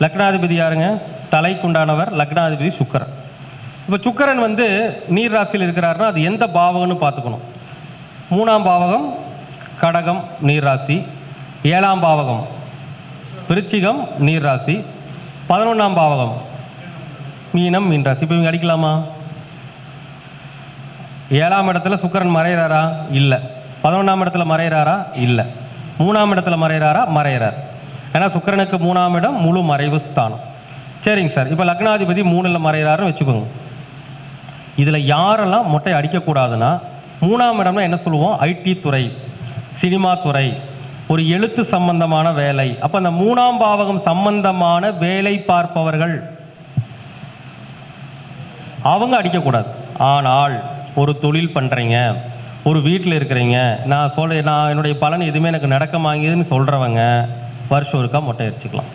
லக்னாதிபதி யாருங்க? தலைக்குண்டானவர் லக்னாதிபதி சுக்கரன். இப்போ சுக்கரன் வந்து நீர் ராசியில் இருக்கிறாருன்னா அது எந்த பாவகம்னு பார்த்துக்கணும். மூணாம் பாவகம் கடகம் நீர் ராசி. ஏழாம் பாவகம் விருச்சிகம் நீர் ராசி. பதினொன்றாம் பாவகம் மீனம் மீன் ராசி. இப்போ இவங்க அடிக்கலாமா? ஏழாம் இடத்துல சுக்கரன் மறையிறாரா? இல்லை. பதினொன்றாம் இடத்துல மறையிறாரா? இல்லை. மூணாம் இடத்துல மறைகிறாரா மறையிறார். ஏன்னா சுக்கிரனுக்கு மூணாம் இடம் முழு மறைவு ஸ்தானம். சரிங்க சார். இப்போ லக்னாதிபதி மூணில் மறைகிறாருன்னு வச்சுக்கோங்க. இதில் யாரெல்லாம் மொட்டை அடிக்கக்கூடாதுன்னா மூணாம் இடம்னா என்ன சொல்லுவோம்? ஐடி துறை சினிமா துறை ஒரு எழுத்து சம்பந்தமான வேலை. அப்போ அந்த மூணாம் பாவகம் சம்பந்தமான வேலை பார்ப்பவர்கள் அவங்க அடிக்கக்கூடாது. ஆனால் ஒரு தொழில் பண்ணுறீங்க ஒரு வீட்டில் இருக்கிறீங்க நான் சொல்ல நான் என்னுடைய பலன் எதுவுமே எனக்கு நடக்க மாங்கியதுன்னு சொல்கிறவங்க வருஷம் ஒருக்கா மொட்டை அடிச்சுக்கலாம்.